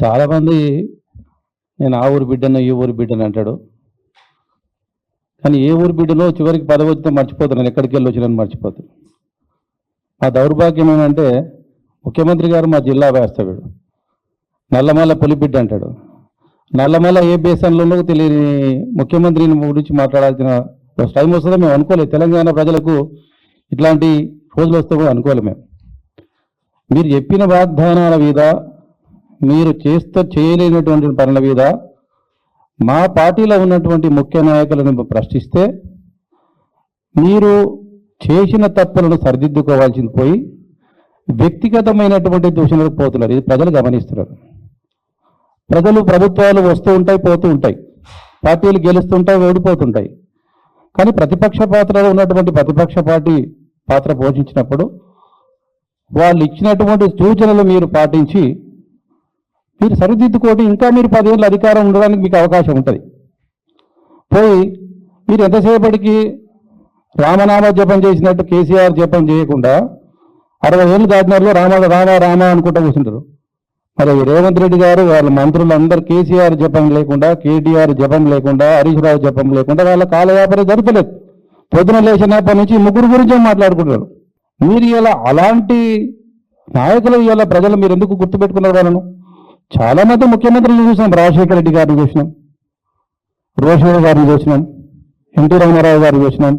చాలామంది నేను ఆ ఊరు బిడ్డను ఈ ఊరు బిడ్డను అంటాడు. కానీ ఏ ఊరు బిడ్డనో చివరికి పదవి వచ్చితే మర్చిపోతున్నాను ఎక్కడికి వెళ్ళి వచ్చినాను మర్చిపోతాను మా దౌర్భాగ్యం ఏంటంటే ముఖ్యమంత్రి గారు మా జిల్లా వేస్తాడు. నల్లమల పులిబిడ్డ అంటాడు. నల్లమల ఏ బేసన్లో తెలియని ముఖ్యమంత్రిని గురించి మాట్లాడాల్సిన టైం వస్తుందో మేము అనుకోలేదు. తెలంగాణ ప్రజలకు ఇట్లాంటి రోజులు వస్తే కూడా అనుకోలేదు మేము. మీరు చెప్పిన వాగ్దానాల మీద మీరు చేస్తూ చేయలేనటువంటి పనుల మీద మా పార్టీలో ఉన్నటువంటి ముఖ్య నాయకులను ప్రశ్నిస్తే మీరు చేసిన తప్పులను సరిదిద్దుకోవాల్సింది పోయి వ్యక్తిగతమైనటువంటి దూషణలకు పోతున్నారు. ఇది ప్రజలు గమనిస్తున్నారు. ప్రజలు ప్రభుత్వాలు వస్తూ ఉంటాయి పోతూ ఉంటాయి. పార్టీలు గెలుస్తుంటాయి ఓడిపోతుంటాయి. కానీ ప్రతిపక్ష పాత్రలో ఉన్నటువంటి ప్రతిపక్ష పార్టీ పాత్ర పోషించినప్పుడు వాళ్ళు ఇచ్చినటువంటి సూచనలు మీరు పాటించి మీరు సరిదిద్దుకోవటం ఇంకా మీరు పదేళ్ళు అధికారం ఉండడానికి మీకు అవకాశం ఉంటుంది. పోయి మీరు ఎంతసేపటికి రామనామ జపం చేసినట్టు కేసీఆర్ జపం చేయకుండా అరవై ఏళ్ళు దాటినారులో రామ రామ రామ అనుకుంటూ కూర్చుంటారు. మరి రేవంత్ రెడ్డి గారు వాళ్ళ మంత్రులందరూ కేసీఆర్ జపం లేకుండా కేటీఆర్ జపం లేకుండా హరీష్ రావు జపం లేకుండా వాళ్ళ కాలయాపరి జరపలేదు. పొద్దున లేచినప్పటి నుంచి ముగ్గురు గురించే మాట్లాడుకుంటారు మీరు ఇలా అలాంటి నాయకులు ఇలా ప్రజలు మీరు ఎందుకు గుర్తుపెట్టుకున్నారు వాళ్ళను? చాలా మంది ముఖ్యమంత్రులు చూసినాం. రాజశేఖర రెడ్డి గారిని చూసినాం. రోషయ్య గారిని చూసినాం. ఎన్టీ రామారావు గారిని చూసినాం.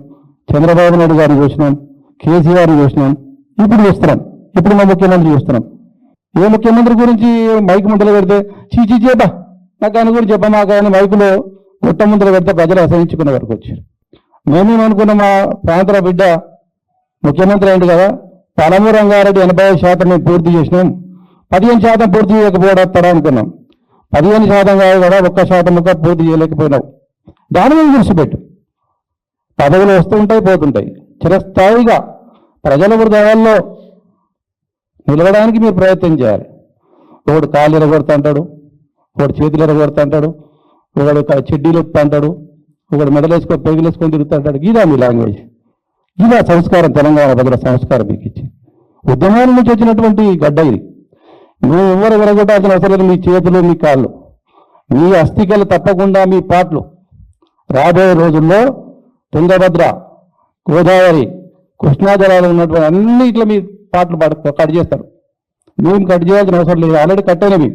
చంద్రబాబు నాయుడు గారిని చూసినాం. కేసీఆర్ని చూసినాం. ఇప్పుడు చూస్తున్నాం. ఇప్పుడు మా ముఖ్యమంత్రి చూస్తున్నాం. ఏ ముఖ్యమంత్రి గురించి మైక్ ముందర పెడితే చీచీ చేపా నాకు ఆయన గురించి చెప్పమా కానీ మైకులో గుట్ట ముందర పెడితే ప్రజలు అసహించుకున్న వరకు వచ్చారు. మేమేమనుకున్న మా ప్రాంతాల బిడ్డ ముఖ్యమంత్రి అయింది కదా పలమూరు రంగారెడ్డి ఎనభై శాతం పూర్తి చేసినాం. పదిహేను శాతం పూర్తి చేయకపోవడం అనుకున్నాం. పదిహేను శాతం కాదు కూడా ఒక్క శాతం ముక్క పూర్తి చేయలేకపోయినావు. దాని మీద దృష్టిపెట్టు పదవులు వస్తుంటాయి పోతుంటాయి. చిరస్థాయిగా ప్రజల హృదయాల్లో నిలవడానికి మీరు ప్రయత్నం చేయాలి. ఒకడు కాలు ఎరగొడుతుంటాడు ఒకడు చేతులు ఎరగొడుతుంటాడు ఒకడు చెడ్డీలు ఎప్పుతుంటాడు ఒకడు మెడలేసుకొని పెగిలేసుకొని తిరుగుతుంటాడు ఇదా మీ లాంగ్వేజ్. ఇదా సంస్కారం తెలంగాణ ప్రజల సంస్కారం మీకు ఇచ్చి ఉద్యమాల నుంచి వచ్చినటువంటి గడ్డ ఇది. నువ్వు ఎవరు విరగొట్టాల్సిన అవసరం మీ చేతులు మీ కాళ్ళు. మీ అస్థికలు తప్పకుండా మీ పాటలు. రాబోయే రోజుల్లో తుంగభద్ర గోదావరి కృష్ణా జలాలు ఉన్నటువంటి అన్నిట్లో మీ పాటలు పాడు కట్ చేస్తారు. మేము కట్ చేయాల్సిన అవసరం లేదు. ఆల్రెడీ కట్టైనవి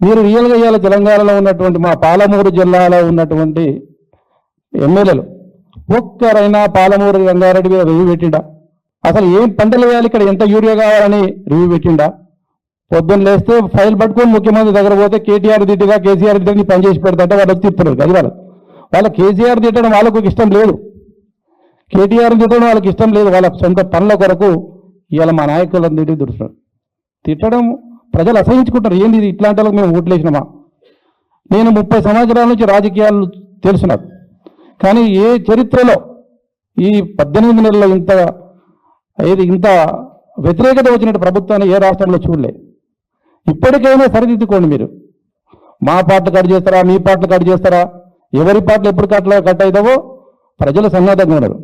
మీరు రియల్గా ఇవాళ తెలంగాణలో ఉన్నటువంటి మా పాలమూరు జిల్లాలో ఉన్నటువంటి ఎమ్మెల్యేలు ఒక్కరైనా పాలమూరు రంగారెడ్డి మీద రివ్యూ పెట్టిండా? అసలు ఏం పంటలు వేయాలి? ఇక్కడ ఎంత యూరియా కావాలని రివ్యూ పెట్టిండా? పొద్దున్న లేస్తే ఫైల్ పట్టుకొని ముఖ్యమంత్రి దగ్గర పోతే కేటీఆర్ దిట్టుగా కేసీఆర్ దిట్టుగా పని చేసి పెడతాంటే వాళ్ళు తీర్పున్నారు అది వాళ్ళకి వాళ్ళ కేసీఆర్ తిట్టడం వాళ్ళకు ఇష్టం లేదు. కేటీఆర్ తిట్టడం వాళ్ళకి ఇష్టం లేదు. వాళ్ళ సొంత పనుల కొరకు ఇవాళ మా నాయకులను తిట్టి దుడుతున్నారు తిట్టడం ప్రజలు అసహించుకుంటారు. ఏంది ఇట్లాంటి వాళ్ళకి మేము ఓట్లేసినామా నేను ముప్పై సంవత్సరాల నుంచి రాజకీయాలు తెలుసు నాకు. కానీ ఏ చరిత్రలో ఈ పద్దెనిమిది నెలల్లో ఇంత ఏది ఇంత వ్యతిరేకత వచ్చినట్టు ప్రభుత్వాన్ని ఏ రాష్ట్రంలో చూడలేదు ఇప్పటికైనా సరిదిద్దుకోండి మీరు. మా పాటలు కట్ చేస్తారా? మీ పాటలు కట్ చేస్తారా? ఎవరి పాటలు ఎప్పుడు కట్ల కట్ అవుతావో ప్రజలు సన్నద్ధంగా ఉన్నారు